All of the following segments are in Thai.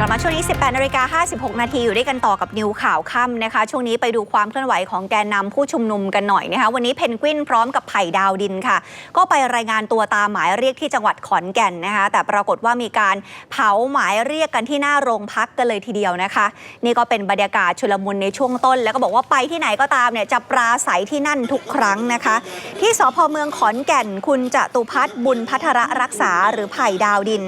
กลับมาช่วงนี้ 18นาฬิกา56 นาทีอยู่ด้วยกันต่อกับนิวข่าวค่ำนะคะ ช่วงนี้ไปดูความเคลื่อนไหวของแกนนำผู้ชุมนุมกันหน่อยนะคะ วันนี้เพนกวินพร้อมกับไผ่ดาวดินค่ะ ก็ไปรายงานตัวตามหมายเรียกที่จังหวัดขอนแก่นนะคะ แต่ปรากฏว่ามีการเผาหมายเรียกกันที่หน้าโรงพักกันเลยทีเดียวนะคะ นี่ก็เป็นบรรยากาศชุลมุนในช่วงต้น แล้วก็บอกว่าไปที่ไหนก็ตามเนี่ยจะปราศัยที่นั่นทุกครั้งนะคะ ที่สพเมืองขอนแก่นคุณจตุพัฒน์บุญพัทรรักษาหรือไผ่ดาวดิน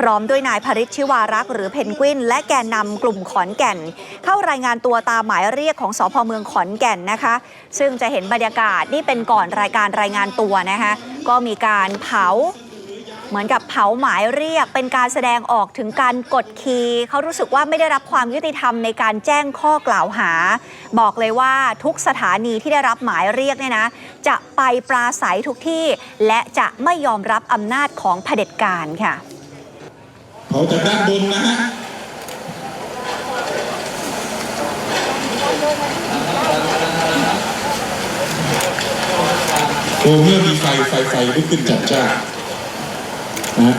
พร้อมด้วยนายพริชชิวารักษ์หรือเพนกวิน และแกนนำกลุ่มขอนแก่น เข้ารายงานตัวตามหมายเรียกของสพเมืองขอนแก่นนะคะ ซึ่งจะเห็นบรรยากาศนี่เป็นก่อนรายการรายงานตัวนะคะก็มีการเผาเหมือนกับเผาหมายเรียกเป็นการแสดงออกถึงการกดขี่เขารู้สึกว่าไม่ได้รับความยุติธรรมในการแจ้งข้อกล่าวหา บอกเลยว่าทุกสถานีที่ได้รับหมายเรียกเนี่ยนะ จะไปปราศัยทุกที่ และจะไม่ยอมรับอำนาจของเผด็จการค่ะเผาจากด้านบนนะฮะ โอ้เมื่อมีไฟไฟไฟลุกขึ้นจัดจ้านะฮะ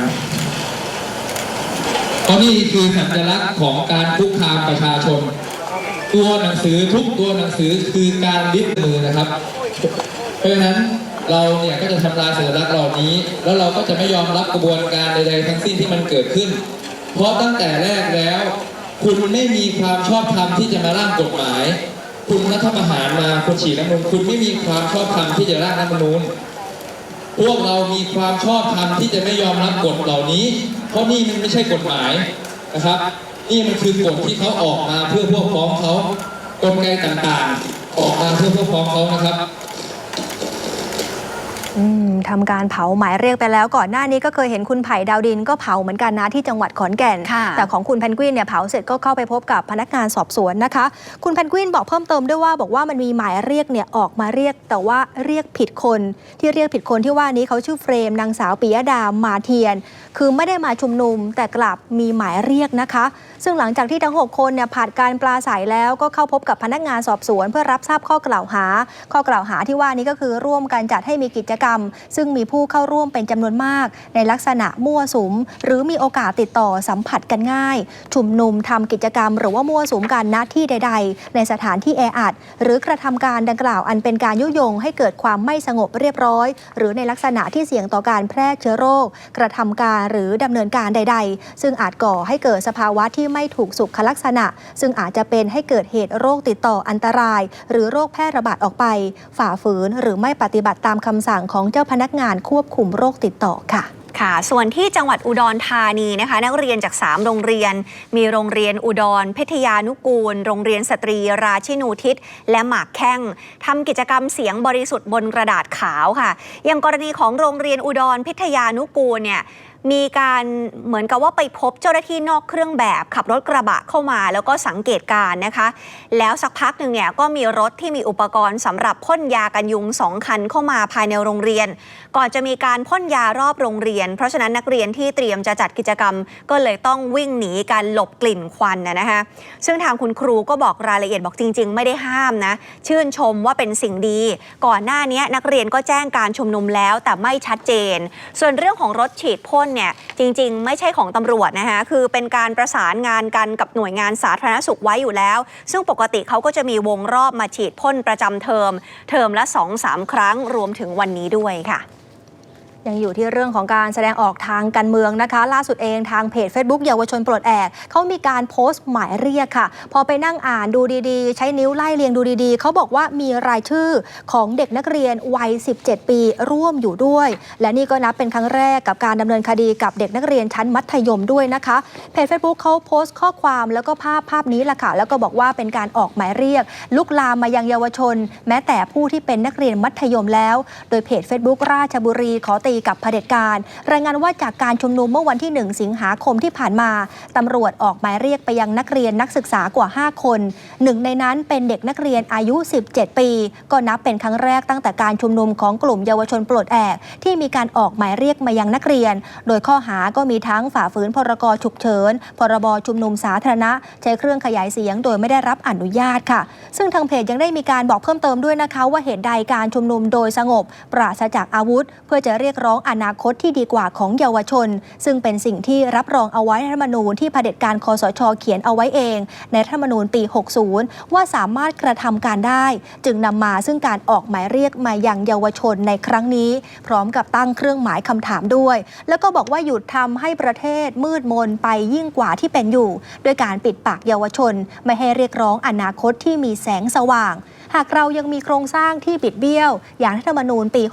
เพราะนี่คือสัญลักษณ์ของการคุกคามประชาชน ตัวหนังสือทุกตัวหนังสือคือการยึดมือนะครับ เพราะฉะนั้นเราเนี่ยก็จะทำลายสัญลักษณ์เหล่านี้ แล้วเราก็จะไม่ยอมรับกระบวนการใดๆทั้งสิ้นที่มันเกิดขึ้น เพราะตั้งแต่แรกแล้ว คุณไม่มีความชอบธรรมที่จะมาร่างกฎหมาย คุณรัฐประหารมาคุณฉีกรัฐมนูญคุณไม่มีความชอบธรรมที่จะร่างรัฐมนูญพวกเรามีความชอบธรรมที่จะไม่ยอมรับกฎเหล่านี้ เพราะนี่มันไม่ใช่กฎหมายนะครับ นี่มันคือกฎที่เขาออกมาเพื่อพวกฟ้องเขากลไกต่างๆ ออกมาเพื่อพวกฟ้องเขานะครับ ทำการเผาหมายเรียกไปแล้วก่อนหน้านี้ก็เคยเห็นคุณไผ่ดาวดินก็เผาเหมือนกันนะที่จังหวัดขอนแก่นค่ะแต่ของคุณแพนกวินเนี่ยเผาเสร็จก็เข้าไปพบกับพนักงานสอบสวนนะคะ คุณแพนกวินบอกเพิ่มเติมด้วยว่าบอกว่ามันมีหมายเรียกเนี่ยออกมาเรียก แต่ว่าเรียกผิดคน ที่เรียกผิดคนที่ว่านี้เขาชื่อเฟรมนางสาวปิยดามาเทียน คือไม่ได้มาชุมนุมแต่กลับมีหมายเรียกนะคะซึ่งหลังจากที่ทั้ง 6 คนเนี่ยผ่านการปลาใสแล้วก็เข้าพบกับพนักงานสอบสวน เพื่อรับทราบข้อกล่าวหา ข้อกล่าวหาที่ว่านี้ก็คือร่วมกันจัดให้มีกิจกรรม ซึ่งมีผู้เข้าร่วมเป็นจำนวนมาก ในลักษณะมั่วสุม หรือมีโอกาสติดต่อสัมผัสกันง่าย ชุมนุมทำกิจกรรม หรือว่ามั่วสุมกันณที่ใด ๆ ในสถานที่แออัดหรือกระทำการดังกล่าวอันเป็นการยุยง ให้เกิดความไม่สงบเรียบร้อย หรือในลักษณะที่เสี่ยงต่อการแพร่เชื้อโรค กระทำการหรือดำเนินการใด ๆ ซึ่งอาจก่อให้เกิดสภาวะที่ไม่ถูกสุขลักษณะ ซึ่งอาจจะเป็นให้เกิดเหตุโรคติดต่ออันตราย หรือโรคแพร่ระบาดออกไป ฝ่าฝืนหรือไม่ปฏิบัติตามคำสั่งของเจ้าพนักงานควบคุมโรคติดต่อค่ะค่ะ ส่วนที่จังหวัดอุดรธานีนะคะ นักเรียนจาก 3 โรงเรียน มีโรงเรียนอุดร เพชรยานุกูล โรงเรียนสตรีราชินูทิศ และหมากแข้งทำกิจกรรมเสียงบริสุทธิ์บนกระดาษขาวค่ะ อย่างกรณีของโรงเรียนอุดรพิทยานุกูลเนี่ย มีการเหมือนกับว่าไปพบเจ้าหน้าที่นอกเครื่องแบบขับรถกระบะเข้ามา แล้วก็สังเกตการนะคะ แล้วสักพักหนึ่งเนี่ยก็มีรถที่มีอุปกรณ์สำหรับพ่นยากันยุงสองคันเข้ามาภายในโรงเรียน ก่อนจะมีการพ่นยารอบโรงเรียน เพราะฉะนั้นนักเรียนที่เตรียมจะจัดกิจกรรม ก็เลยต้องวิ่งหนีการหลบกลิ่นควันนะนะคะซึ่งทางคุณครูก็บอกรายละเอียดบอกจริง ๆ ไม่ได้ห้ามนะ ชื่นชมว่าเป็นสิ่งดี ก่อนหน้านี้นักเรียนก็แจ้งการชุมนุมแล้วแต่ไม่ชัดเจน ส่วนเรื่องของรถฉีดพ่นเนี่ยจริง ๆ ไม่ใช่ของตำรวจนะคะคือเป็นการประสานงานกันกับหน่วยงานสาธารณสุขไว้อยู่แล้ว ซึ่งปกติเขาก็จะมีวงรอบมาฉีดพ่นประจำเทอม เทอมละ 2-3 ครั้งรวมถึงวันนี้ด้วยค่ะ ยังอยู่ที่เรื่องของการแสดงออกทางการเมืองนะคะ ล่าสุดเองทางเพจ Facebook เยาวชนปลดแอกเขามีการโพสต์หมายเรียกค่ะ พอไปนั่งอ่านดูดีๆ ใช้นิ้วไล่เรียงดูดีๆ เขาบอกว่ามีรายชื่อของเด็กนักเรียนวัย 17 ปีร่วมอยู่ด้วย และนี่ก็นับเป็นครั้งแรกกับการดำเนินคดีกับเด็กนักเรียนชั้นมัธยมด้วยนะคะเพจ Facebook เขาโพสต์ข้อความแล้วก็ภาพภาพนี้แหละค่ะแล้วก็บอกว่าเป็นการออกหมายเรียก ลุกลามมายังเยาวชน แม้แต่ผู้ที่เป็นนักเรียนมัธยมแล้ว โดยเพจ Facebook ราชบุรีขอตีกับเผด็จการ รายงานว่าจากการชุมนุมเมื่อวันที่ 1 สิงหาคมที่ผ่านมาตำรวจออกหมายเรียกไปยังนักเรียนนักศึกษากว่า 5 คนหนึ่งในนั้นเป็นเด็กนักเรียนอายุ 17 ปี ก็นับเป็นครั้งแรกตั้งแต่การชุมนุมของกลุ่มเยาวชนปลดแอกที่มีการออกหมายเรียกมายังนักเรียน โดยข้อหาก็มีทั้งฝ่าฝืนพรกฉุกเฉินพรบชุมนุมสาธารณะ ใช้เครื่องขยายเสียงโดยไม่ได้รับอนุญาตค่ะ ซึ่งทางเพจยังได้มีการบอกเพิ่มเติมด้วยนะคะ ว่าเหตุใดการชุมนุมโดยสงบ ปราศจากอาวุธ เพื่อจะเรียกร้องอนาคตที่ดีกว่าของเยาวชน ซึ่งเป็นสิ่งที่รับรองเอาไว้ในรัฐธรรมนูญที่เผด็จการคอสช เขียนเอาไว้เอง ในรัฐธรรมนูญปี 60 ว่าสามารถกระทำการได้ จึงนำมาซึ่งการออกหมายเรียกมายังเยาวชนในครั้งนี้ พร้อมกับตั้งเครื่องหมายคำถามด้วย แล้วก็บอกว่าหยุดทำให้ประเทศมืดมนไปยิ่งกว่าที่เป็นอยู่ ด้วยการปิดปากเยาวชน ไม่ให้เรียกร้องอนาคตที่มีแสงสว่าง หากเรายังมีโครงสร้างที่บิดเบี้ยว อย่างรัฐธรรมนูญปี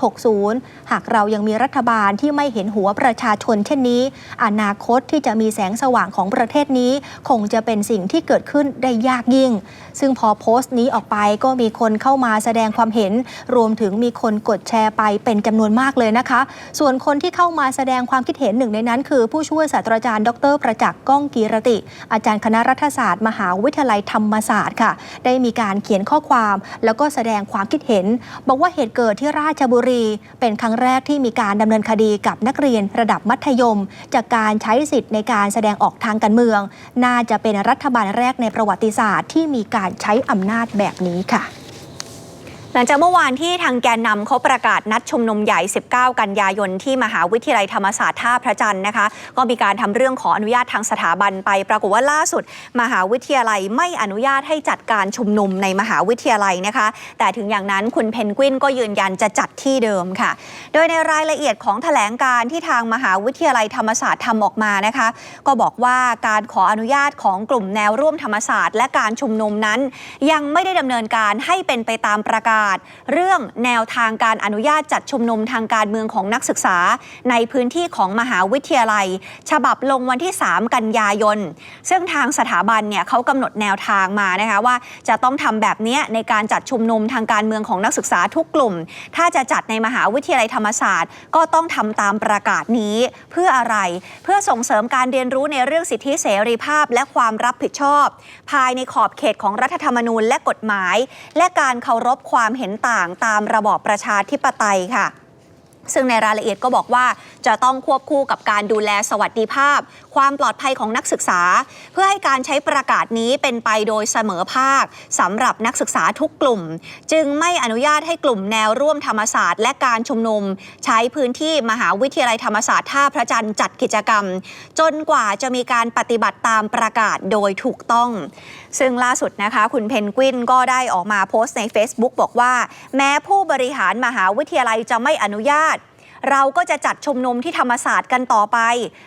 60 หากเรายังมีรัฐบาลที่ไม่เห็นหัวประชาชนเช่นนี้ อนาคตที่จะมีแสงสว่างของประเทศนี้ คงจะเป็นสิ่งที่เกิดขึ้นได้ยากยิ่ง ซึ่งพอโพสต์นี้ออกไปก็มีคนเข้ามาแสดงความเห็น รวมถึงมีคนกดแชร์ไปเป็นจำนวนมากเลยนะคะ ส่วนคนที่เข้ามาแสดงความคิดเห็นหนึ่งในนั้น คือผู้ช่วยศาสตราจารย์ ดร ประจักษ์ก้องกีรติ อาจารย์คณะรัฐศาสตร์ มหาวิทยาลัยธรรมศาสตร์ค่ะ ได้มีการเขียนข้อความแล้วก็แสดงความคิดเห็น บอกว่าเหตุเกิดที่ราชบุรี เป็นครั้งแรกที่มีการดำเนินคดีกับนักเรียนระดับมัธยม จากการใช้สิทธิ์ในการแสดงออกทางการเมือง น่าจะเป็นรัฐบาลแรกในประวัติศาสตร์ที่มีการใช้อำนาจแบบนี้ค่ะ หลังจากเมื่อวานที่ทางแกนนำเขาประกาศนัดชุมนุมใหญ่ 19 กันยายนที่มหาวิทยาลัยธรรมศาสตร์ท่าพระจันทร์นะคะ ก็มีการทำเรื่องขออนุญาตทางสถาบันไป ปรากฏว่าล่าสุด มหาวิทยาลัยไม่อนุญาตให้จัดการชุมนุมในมหาวิทยาลัยนะคะ แต่ถึงอย่างนั้นคุณเพนกวินก็ยืนยันจะจัดที่เดิมค่ะ โดยในรายละเอียดของแถลงการที่ทางมหาวิทยาลัยธรรมศาสตร์ทำออกมานะคะ ก็บอกว่าการขออนุญาตของกลุ่มแนวร่วมธรรมศาสตร์ และการชุมนุมนั้น ยังไม่ได้ดำเนินการให้เป็นไปตามประกาศเรื่องแนวทางการอนุญาตจัดชุมนุมทางการเมืองของนักศึกษา ในพื้นที่ของมหาวิทยาลัย ฉบับลงวันที่ 3 กันยายน ซึ่งทางสถาบันเนี่ยเขากำหนดแนวทางมานะคะว่าจะต้องทำแบบนี้ในการจัดชุมนุมทางการเมืองของนักศึกษาทุกกลุ่ม ถ้าจะจัดในมหาวิทยาลัยธรรมศาสตร์ ก็ต้องทำตามประกาศนี้เพื่ออะไร เพื่อส่งเสริมการเรียนรู้ในเรื่องสิทธิเสรีภาพและความรับผิดชอบ ภายในขอบเขตของรัฐธรรมนูญและกฎหมาย และการเคารพความเห็นต่างตามระบอบประชาธิปไตยค่ะซึ่งในรายละเอียดก็บอกว่าจะต้องควบคู่กับการดูแลสวัสดิภาพ ความปลอดภัยของนักศึกษา เพื่อให้การใช้ประกาศนี้เป็นไปโดยเสมอภาคสำหรับนักศึกษาทุกกลุ่ม จึงไม่อนุญาตให้กลุ่มแนวร่วมธรรมศาสตร์ และการชุมนุม ใช้พื้นที่มหาวิทยาลัยธรรมศาสตร์ท่าพระจันทร์จัดกิจกรรม จนกว่าจะมีการปฏิบัติตามประกาศโดยถูกต้อง ซึ่งล่าสุดนะคะ คุณเพนกวินก็ได้ออกมาโพสต์ใน Facebook บอกว่า แม้ผู้บริหารมหาวิทยาลัยจะไม่อนุญาต เราก็จะจัดชุมนุมที่ธรรมศาสตร์กันต่อไป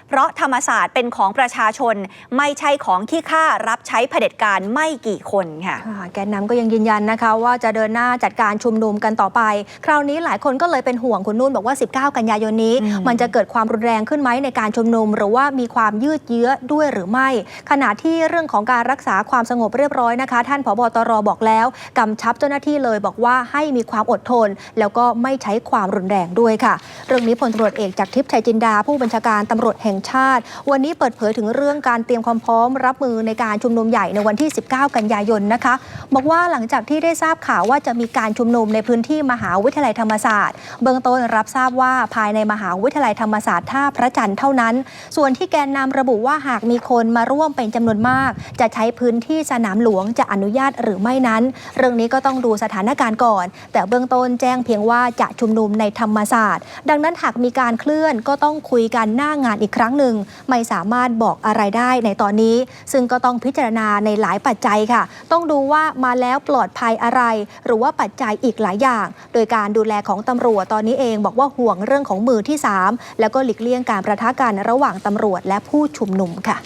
เพราะธรรมศาสตร์เป็นของประชาชน ไม่ใช่ของขี้ข้ารับใช้เผด็จการไม่กี่คนค่ะค่ะแกนนำก็ยังยืนยันนะคะ ว่าจะเดินหน้าจัดการชุมนุมกันต่อไป คราวนี้หลายคนก็เลยเป็นห่วงคุณนุ่นบอกว่า 19 กันยายนนี้อืมมันจะเกิดความรุนแรงขึ้นไหมในการชุมนุม หรือว่ามีความยืดเยื้อด้วยหรือไม่ ขณะที่เรื่องของการรักษาความสงบเรียบร้อยนะคะ ท่านผบตรบอกแล้วกำชับเจ้าหน้าที่เลยบอกว่าให้มีความอดทน แล้วก็ไม่ใช้ความรุนแรงด้วยค่ะเรื่องนี้พลตำรวจเอกจากทิพย์ชัยจินดา ผู้บัญชาการตำรวจแห่งชาติ วันนี้เปิดเผยถึงเรื่องการเตรียมความพร้อม รับมือในการชุมนุมใหญ่ในวันที่ 19 กันยายนนะคะ บอกว่าหลังจากที่ได้ทราบข่าวว่าจะมีการชุมนุมในพื้นที่มหาวิทยาลัยธรรมศาสตร์ เบื้องต้นรับทราบว่าภายในมหาวิทยาลัยธรรมศาสตร์ท่าพระจันทร์เท่านั้น ส่วนที่แกนนำระบุว่าหากมีคนมาร่วมเป็นจำนวนมาก จะใช้พื้นที่สนามหลวงจะอนุญาตหรือไม่นั้น เรื่องนี้ก็ต้องดูสถานการณ์ก่อน แต่เบื้องต้นแจ้งเพียงว่าจะชุมนุมในธรรมศาสตร์ดังงนั้นหากมีการเคลื่อนก็ต้องคุยกันหน้างานอีกครั้งหนึ่ง ไม่สามารถบอกอะไรได้ในตอนนี้ ซึ่งก็ต้องพิจารณาในหลายปัจจัยค่ะ ต้องดูว่ามาแล้วปลอดภัยอะไร หรือว่าปัจจัยอีกหลายอย่าง โดยการดูแลของตำรวจตอนนี้เองบอกว่าห่วงเรื่องของมือที่ 3 แล้วก็หลีกเลี่ยงการประทะกันระหว่างตำรวจและผู้ชุมนุมค่ะ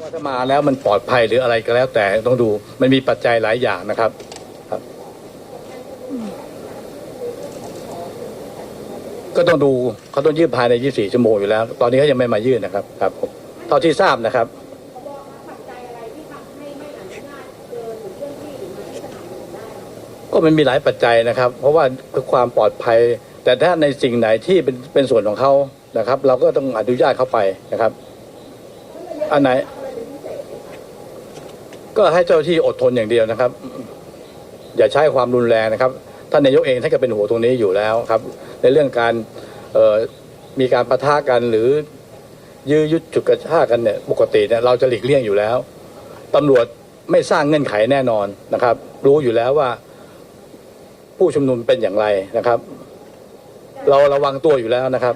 ว่าถ้ามาแล้วมันปลอดภัยหรืออะไรก็แล้วแต่ต้องดูมันมีปัจจัยหลายอย่างนะครับครับ ก็ต้องดูเขาต้องยื่นภายใน 24 ชั่วโมงอยู่แล้ว ตอนนี้เขายังไม่มายื่นนะครับครับผมเท่าที่ทราบนะครับ ก็มันมีหลายปัจจัยนะครับ เพราะว่าคือความปลอดภัย แต่ถ้าในสิ่งไหนที่เป็นเป็นส่วนของเขานะครับ เราก็ต้องอนุญาตเข้าไปนะครับ อันไหน ก็ให้เจ้าหน้าที่อดทนอย่างเดียวนะครับ อย่าใช้ความรุนแรงนะครับ ท่านนายกเองท่านก็เป็นหัวตรงนี้อยู่แล้วครับ ในเรื่องการมีการประทะกันหรือยื้อยุดจุดกระชากันเนี่ยปกติเนี่ยเราจะหลีกเลี่ยงอยู่แล้วตำรวจไม่สร้างเงื่อนไขแน่นอนนะครับ รู้อยู่แล้วว่าผู้ชุมนุมเป็นอย่างไรนะครับ เราระวังตัวอยู่แล้วนะครับ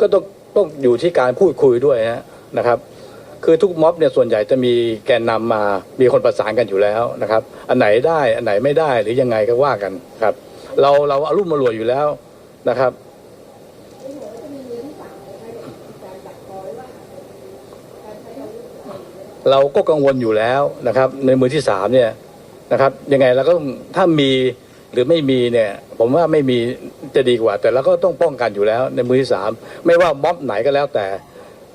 ก็ต้องต้องอยู่ที่การพูดคุยด้วยนะครับ คือทุกม็อบเนี่ยส่วนใหญ่จะมีแกนนำมา มีคนประสานกันอยู่แล้วนะครับ อันไหนได้อันไหนไม่ได้หรือยังไงก็ว่ากันครับ เราเราอารุ่มมารวยอยู่แล้วนะครับ เราก็กังวลอยู่แล้วนะครับ ในมือที่สามเนี่ยนะครับยังไงเราก็ถ้ามีหรือไม่มีเนี่ยผมว่าไม่มีจะดีกว่า แต่เราก็ต้องป้องกันอยู่แล้วในมือที่สามไม่ว่าม็อบไหนก็แล้วแต่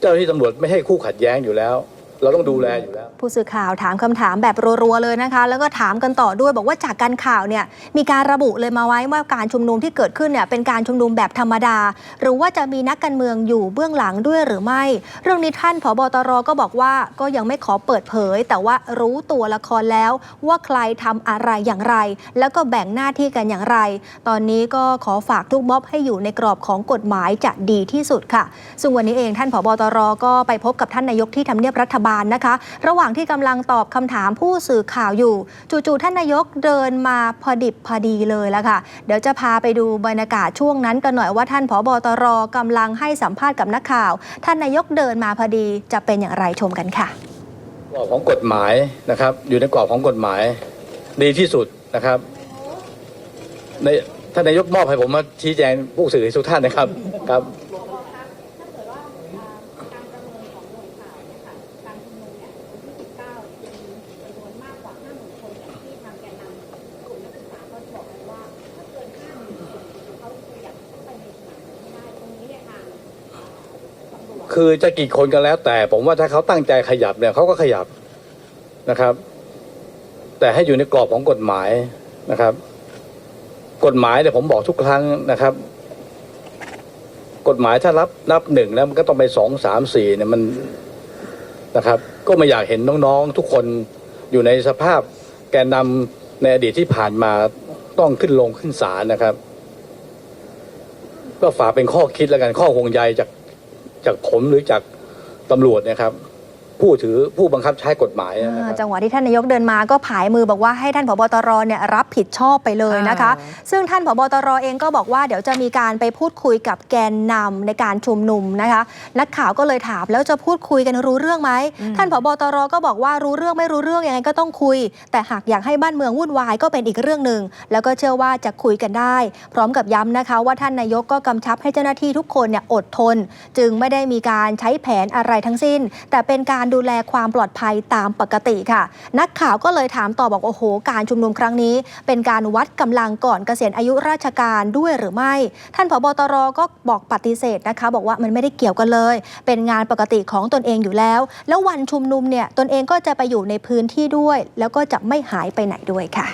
จ้าหน้าที่ตำรวจไม่ให้คู่ขัดแย้งอยู่แล้ว เราต้องดูแลอยู่แล้ว ผู้สื่อข่าวถามคำถามแบบรัวๆเลยนะคะ แล้วก็ถามกันต่อด้วยบอกว่าจากการข่าวเนี่ยมีการระบุเลยมาไว้ว่าการชุมนุมที่เกิดขึ้นเนี่ยเป็นการชุมนุมแบบธรรมดา หรือว่าจะมีนักการเมืองอยู่เบื้องหลังด้วยหรือไม่ เรื่องนี้ท่านผบตรก็บอกว่าก็ยังไม่ขอเปิดเผย แต่ว่ารู้ตัวละครแล้ว ว่าใครทำอะไรอย่างไร แล้วก็แบ่งหน้าที่กันอย่างไร ตอนนี้ก็ขอฝากทุกม็อบให้อยู่ในกรอบของกฎหมายจะดีที่สุดค่ะ ซึ่งวันนี้เองท่านผบตรก็ไปพบกับท่านนายกที่ทำเนียบรัฐบาลนะคะ ระหว่างที่กำลังตอบคำถามผู้สื่อข่าวอยู่ จู่ๆท่านนายกเดินมาพอดิบพอดีเลยละค่ะ เดี๋ยวจะพาไปดูบรรยากาศช่วงนั้นกันหน่อยว่าท่านผบตรกำลังให้สัมภาษณ์กับนักข่าว ท่านนายกเดินมาพอดีจะเป็นอย่างไรชมกันค่ะกรอบของกฎหมายนะครับ อยู่ในกรอบของกฎหมาย ดีที่สุดนะครับในท่านนายกมอบให้ผมมาชี้แจงผู้สื่อทุกท่านนะครับครับ คือจะกี่คนกันแล้วแต่ ผมว่าถ้าเขาตั้งใจขยับเนี่ยเขาก็ขยับนะครับ แต่ให้อยู่ในกรอบของกฎหมายนะครับ กฎหมายเนี่ยผมบอกทุกครั้งนะครับ กฎหมายถ้ารับนับหนึ่งแล้วมันก็ต้องไปสองสามสี่เนี่ยมันนะครับ ก็ไม่อยากเห็นน้องๆทุกคนอยู่ในสภาพแกนนำในอดีตที่ผ่านมาต้องขึ้นลงขึ้นศาลนะครับ ก็ฝากเป็นข้อคิดแล้วกันข้อห่วงใยจาก จากผมหรือจากตำรวจนะครับ ผู้ถือผู้บังคับใช้กฎหมายนะคอ่ารับ จังหวะที่ท่านนายกเดินมาก็ผายมือบอกว่าให้ท่านผบตรเนี่ยรับผิดชอบไปเลยนะคะอ่าซึ่งท่านผบตรเองก็บอกว่าเดี๋ยวจะมีการไปพูดคุยกับแกนนำในการชุมนุมนะคะนักข่าวก็เลยถามแล้วจะพูดคุยกันรู้เรื่องไหมท่านผบตรก็บอกว่ารู้เรื่องไม่รู้เรื่องยังไงก็ต้องคุย แต่หากอยากให้บ้านเมืองวุ่นวายก็เป็นอีกเรื่องหนึ่งแล้วก็เชื่อว่าจะคุยกันได้ พร้อมกับย้ำนะคะ ว่าท่านนายกก็กำชับให้เจ้าหน้าที่ทุกคนเนี่ยอดทน จึงไม่ได้มีการใช้แผนอะไรทั้งสิ้น แต่เป็นการดูแลความปลอดภัยตามปกติค่ะ นักข่าวก็เลยถามต่อบอกโอ้โห การชุมนุมครั้งนี้ เป็นการวัดกำลังก่อนเกษียณอายุราชการด้วยหรือไม่ ท่านผบตรก็บอกปฏิเสธนะคะ บอกว่ามันไม่ได้เกี่ยวกันเลย เป็นงานปกติของตนเองอยู่แล้ว แล้ววันชุมนุมเนี่ยตนเองก็จะไปอยู่ในพื้นที่ด้วย แล้วก็จะไม่หายไปไหนด้วยค่ะ